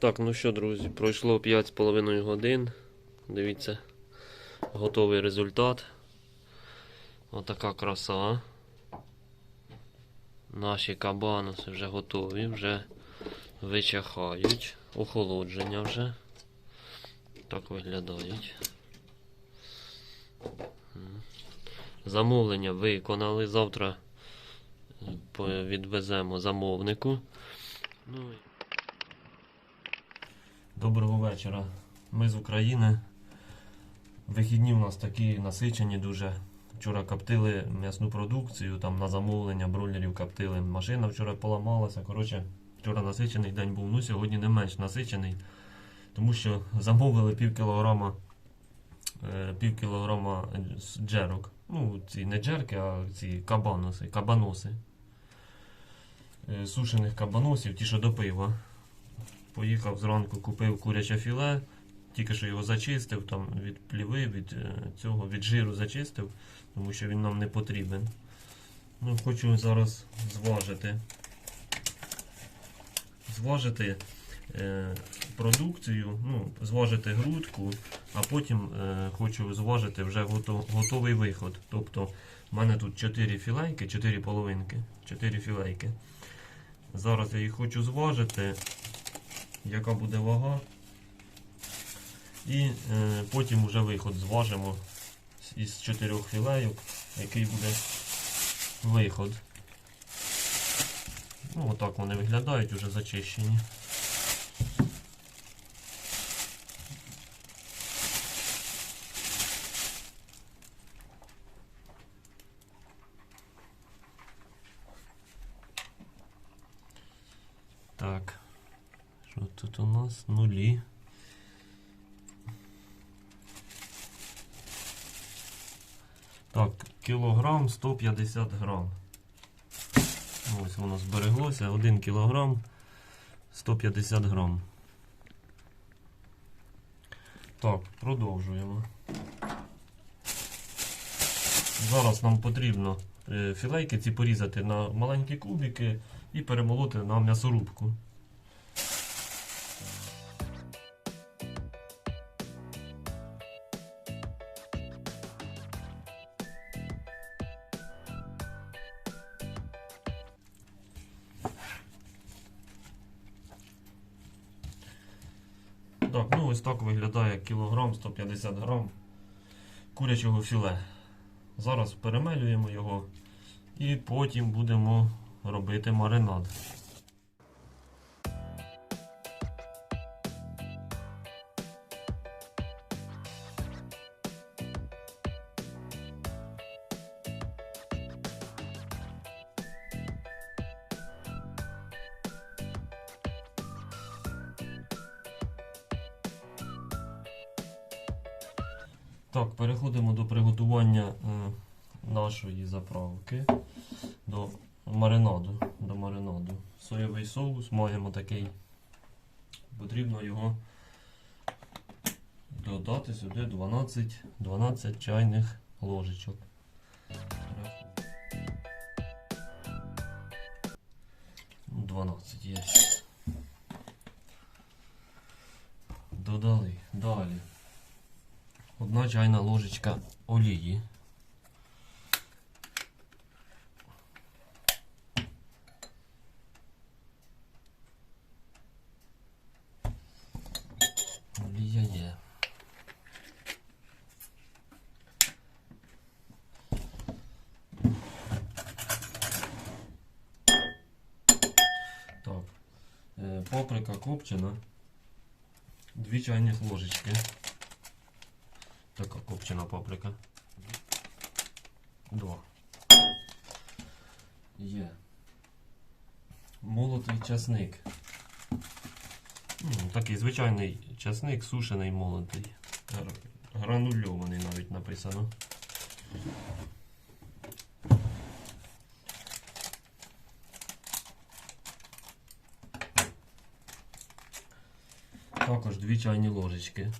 Так, ну що, друзі, пройшло 5,5 годин. Дивіться, готовий результат. Отака краса. Наші кабаноси вже готові, вже вичахають. Охолодження вже. Так виглядають. Замовлення виконали. Завтра е, відвеземо замовнику. Ну, Доброго вечора. Ми з України. Вихідні у нас такі насичені дуже. Вчора коптили м'ясну продукцію, там на замовлення бройлерів коптили. Машина вчора поламалася. Коротше, вчора насичений день був, ну сьогодні не менш насичений. Тому що замовили пів кілограма, е, пів кілограма джерок. Ну, ці не джерки, а ці кабаноси, кабаноси. Е, Сушених кабаносів, ті, що до пива. Поїхав зранку, купив куряче філе, тільки що його зачистив, там від пліви, від е, цього, від жиру зачистив, тому що він нам не потрібен. Ну, хочу зараз зважити. Зважити е, продукцію, ну, зважити грудку, а потім е, хочу зважити вже гото- готовий виход. Тобто в мене тут 4 філейки, 4 половинки, 4 філейки. Зараз я їх хочу зважити яка буде вага. І е, потім вже виход зважимо із чотирьох філеїв, який буде виход. Ну, отак вони виглядають, вже зачищені. Так. Що тут у нас? Нулі. Так, кілограм 150 грам. Ось воно збереглося. 1 кілограм 150 грам. Так, продовжуємо. Зараз нам потрібно е, філейки ці порізати на маленькі кубики і перемолоти на м'ясорубку. Так, ну ось так виглядає кілограм 150 грам курячого філе. Зараз перемелюємо його і потім будемо робити маринад. Так, переходимо до приготування е, нашої заправки до маринаду. До маринаду. Соєвий соус маємо такий. Потрібно його додати сюди 12, 12 чайних ложечок. 12 є. Додали. Далі. Одна чайна ложечка олії. Олія є. Так. Е, Паприка копчена. Дві чайних ложечки. Така копчена паприка. Два. Є. Молотий часник. Такий звичайний часник, сушений молотий. Гранульований навіть написано. Також дві чайні ложечки.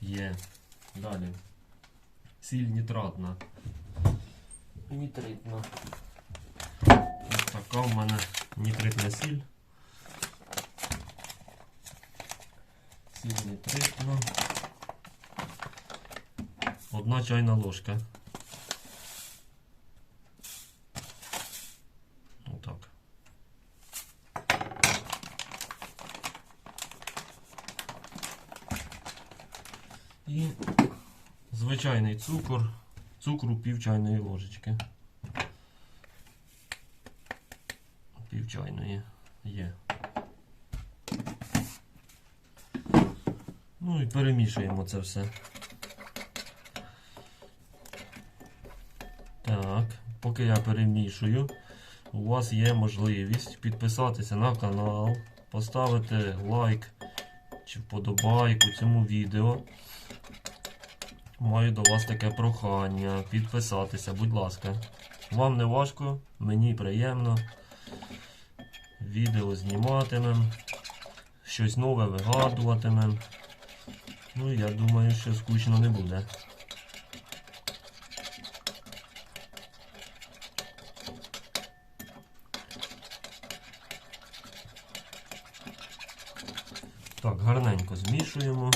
Є. Далі. сіль нітратна. Нітритна. Ось така в мене нітритна сіль. Сіль нітритна. Одна чайна ложка. Отак. І звичайний цукор. Цукру пів чайної ложечки. Пів чайної є. Ну і перемішуємо це все. Так, поки я перемішую, у вас є можливість підписатися на канал, поставити лайк чи вподобайку цьому відео. Маю до вас таке прохання підписатися, будь ласка. Вам не важко, мені приємно. Відео зніматимем, щось нове вигадуватимем. Ну, я думаю, що скучно не буде. Так, гарненько змішуємо,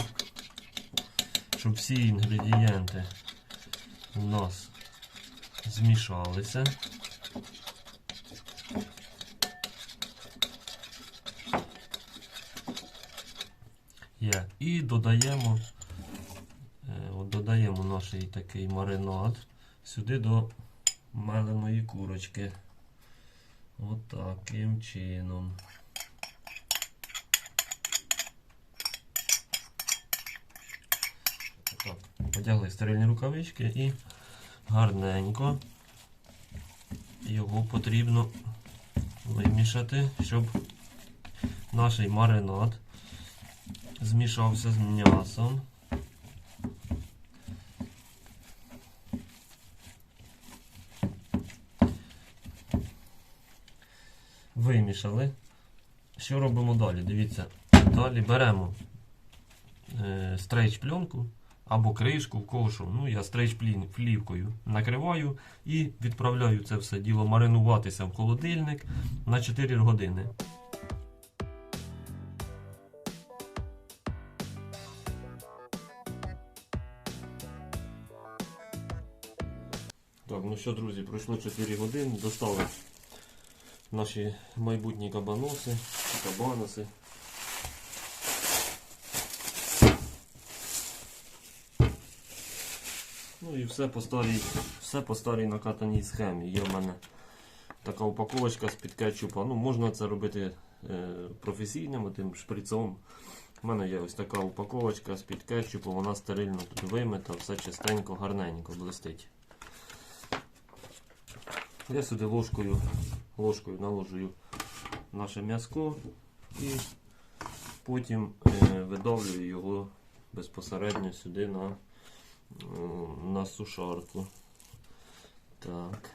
щоб всі інгредієнти у нас змішалися. Є. І додаємо, е, от додаємо наш такий маринад сюди до меленої курочки. От чином. Так, одягли стерильні рукавички і гарненько його потрібно вимішати, щоб наш маринад змішався з м'ясом. Вимішали. Що робимо далі? Дивіться, далі беремо е, стрейч пленку або кришку, в кого. Ну, я стрейч плівкою накриваю і відправляю це все діло маринуватися в холодильник на 4 години. Так, ну що, друзі, пройшло 4 години, достали наші майбутні кабаноси, кабаноси. Ну і все по старій, все по старій накатаній схемі. Є в мене така упаковочка з-під кетчупа. Ну, можна це робити е, професійним тим шприцом. У мене є ось така упаковочка з-під кетчупу, вона стерильно тут вимита, все чистенько, гарненько блистить. Я сюди ложкою, ложкою наложую наше м'язко і потім е, видавлюю його безпосередньо сюди на, на сушарку. Так.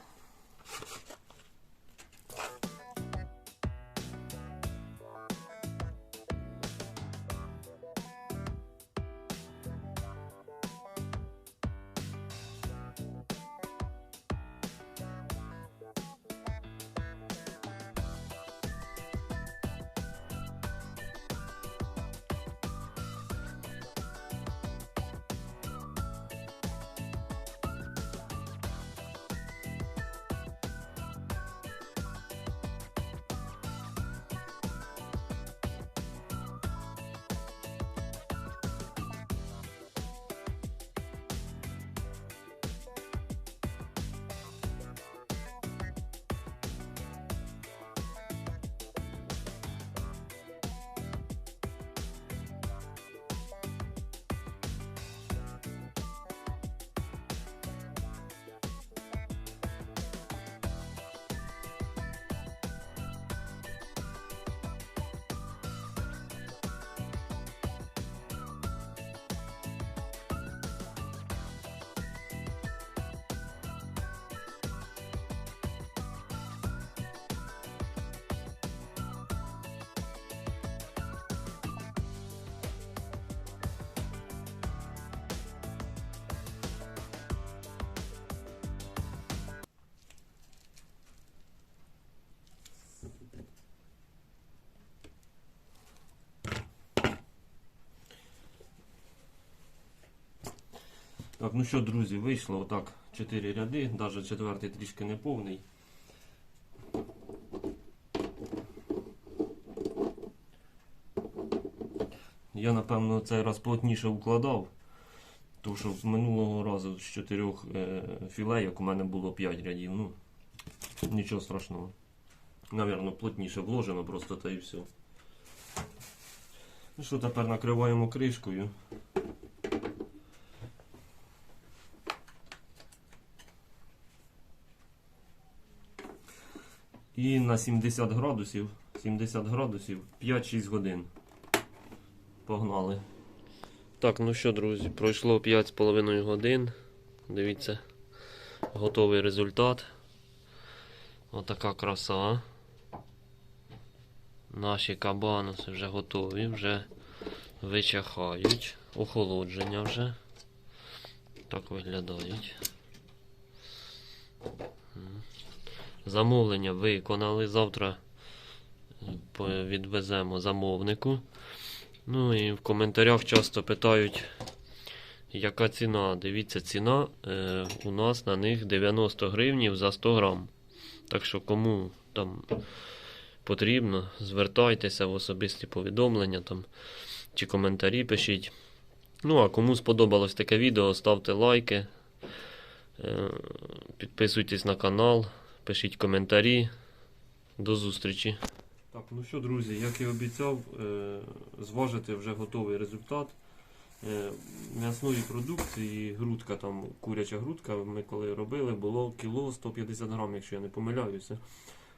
Так, ну що, друзі, вийшло отак 4 ряди, навіть четвертий трішки не повний. Я, напевно, цей раз плотніше укладав, тому що з минулого разу з чотирьох е, філейок у мене було 5 рядів. Ну, нічого страшного. Навірно, плотніше вложено просто та і все. Ну що, тепер накриваємо кришкою. І на 70 градусів, 70 градусів 5-6 годин. Погнали. Так, ну що, друзі, пройшло 5,5 годин. Дивіться, готовий результат. Отака краса. Наші кабаноси вже готові, вже вичахають. Охолодження вже. Так виглядають. Замовлення виконали. Завтра е, відвеземо замовнику. Ну і в коментарях часто питають, яка ціна. Дивіться, ціна е, у нас на них 90 гривнів за 100 грам. Так що кому там потрібно, звертайтеся в особисті повідомлення там, чи коментарі пишіть. Ну, а кому сподобалось таке відео, ставте лайки, е, підписуйтесь на канал, пишіть коментарі. До зустрічі. Так, ну що, друзі, як і обіцяв, е, зважити вже готовий результат. Е, М'ясної продукції, грудка там, куряча грудка, ми коли робили, було кіло 150 грам, якщо я не помиляюся.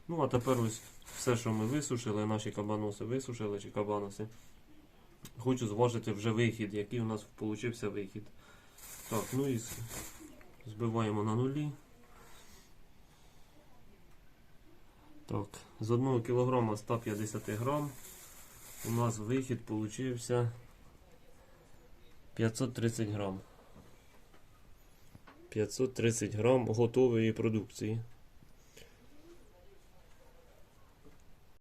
Ну, а тепер ось все, що ми висушили, наші кабаноси висушили чи кабаноси. Хочу зважити вже вихід, який у нас вийшов вихід. Так, ну і збиваємо на нулі. Так, з 1 кг 150 грам у нас вихід получився 530 грам. 530 грам готової продукції.